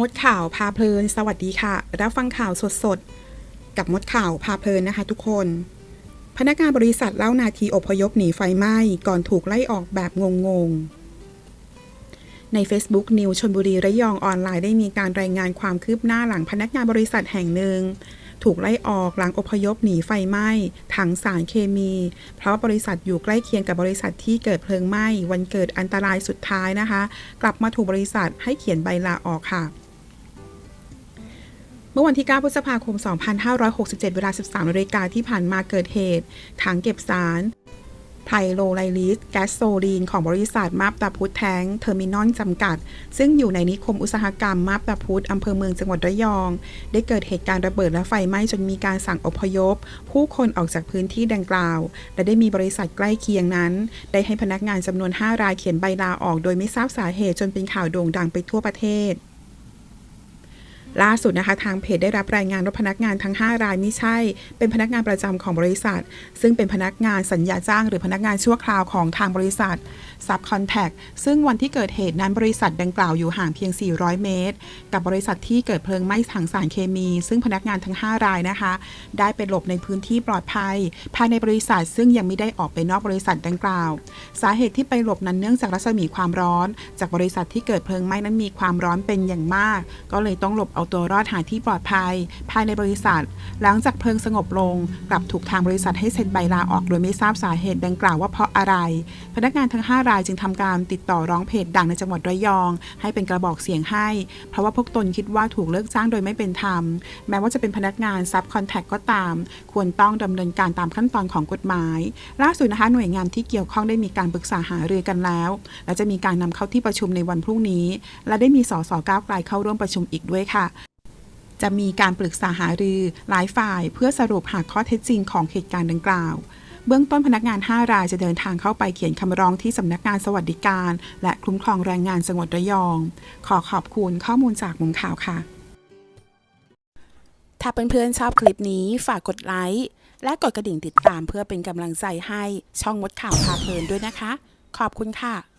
มดข่าวพาเพลิน สวัสดีค่ะ รับฟังข่าวสดๆ กับมดข่าวพาเพลินนะคะทุกคน พนักงานบริษัทเล่านาทีอพยพหนีไฟไหม้ก่อนถูกไล่ออกแบบงงๆ ใน Facebook นิวชนบุรีระยองออนไลน์ได้มีการรายงานความคืบหน้าหลังพนักงานบริษัทแห่งหนึ่ง ถูกไล่ออกหลังอพยพหนีไฟไหม้ถังสารเคมี เพราะบริษัทอยู่ใกล้เคียงกับบริษัทที่เกิดเพลิงไหม้วันเกิดอันตรายสุดท้ายนะคะ กลับมาถูกบริษัทให้เขียนใบลาออกค่ะ เมื่อวันที่ 9 พฤษภาคม 2567 เวลา 13นาฬิกาที่ผ่านมาเกิดเหตุ ถังเก็บสารไพโลไลลิสแก๊สโซลีนของบริษัทมาบตาพุธแทงเทอร์มินอลจำกัด ซึ่งอยู่ในนิคมอุตสาหกรรมมาบตาพุธอำเภอเมืองจังหวัดระยอง ได้เกิดเหตุการณ์ระเบิดและไฟไหม้จนมีการสั่งอพยพ ผู้คนออกจากพื้นที่ดังกล่าว และได้มีบริษัทใกล้เคียงนั้น ได้ให้พนักงานจำนวน 5 รายเขียนใบลาออกโดยไม่ทราบสาเหตุจนเป็นข่าวโด่งดังไปทั่วประเทศ ล่าสุดนะคะทางเพจได้รับรายงานว่าพนักงานทั้ง 5 รายไม่ใช่ เป็นพนักงานประจำของบริษัท ซึ่งเป็นพนักงานสัญญาจ้าง หรือพนักงานชั่วคราวของทางบริษัท Subcontract ซึ่งวันที่เกิดเหตุนั้นบริษัทดังกล่าวอยู่ห่างเพียง 400 เมตร กับบริษัทที่เกิดเพลิงไหม้ถังสารเคมี ซึ่งพนักงานทั้ง 5 รายนะคะ ได้ไปหลบในพื้นที่ปลอดภัย ภายในบริษัทซึ่งยังไม่ได้ออกไปนอกบริษัทดังกล่าว สาเหตุที่ไปหลบนั้นเนื่องจากรัศมีความร้อน จากบริษัทที่เกิดเพลิงไหม้นั้นมีความร้อนเป็นอย่างมาก ก็เลยต้องหลบเอาตัวรอดหาที่ปลอดภัย ภายในบริษัท หลังจากเพลิงสงบลง กลับถูกทางบริษัทให้เซ็นใบลาออกโดยไม่ทราบสาเหตุดังกล่าวว่าเพราะอะไร พนักงานทั้ง 5 รายจึงทำการติดต่อร้องเพจดังในจังหวัดระยอง ให้เป็นกระบอกเสียงให้ เพราะว่าพวกตนคิดว่าถูกเลิกจ้างโดยไม่เป็นธรรม แม้ว่าจะเป็นพนักงานซับคอนแทคก็ตาม ควรต้องดำเนินการตามขั้นตอนของกฎหมาย ล่าสุดนะคะหน่วยงานที่เกี่ยวข้องได้มีการปรึกษาหารือกันแล้ว และจะมีการนำเข้าที่ประชุมในวันพรุ่งนี้ และได้มีสสก้าวไกลเข้าร่วมประชุมอีกด้วยค่ะ จะมีการปรึกษาหารือหลายฝ่าย เพื่อสรุปหาข้อเท็จจริงของเหตุการณ์ดังกล่าว เบื้องต้นพนักงาน 5 รายจะเดินทางเข้าไปเขียนคำร้องที่สำนักงานสวัสดิการ และคุ้มครองแรงงานจังหวัดระยอง ขอขอบคุณข้อมูลจากมุมข่าวค่ะ ถ้าเพื่อนๆชอบคลิปนี้ฝากกดไลค์และกดกระดิ่งติดตามเพื่อเป็นกำลังใจให้ช่องมดข่าวพาเพลินด้วยนะคะ ขอบคุณค่ะ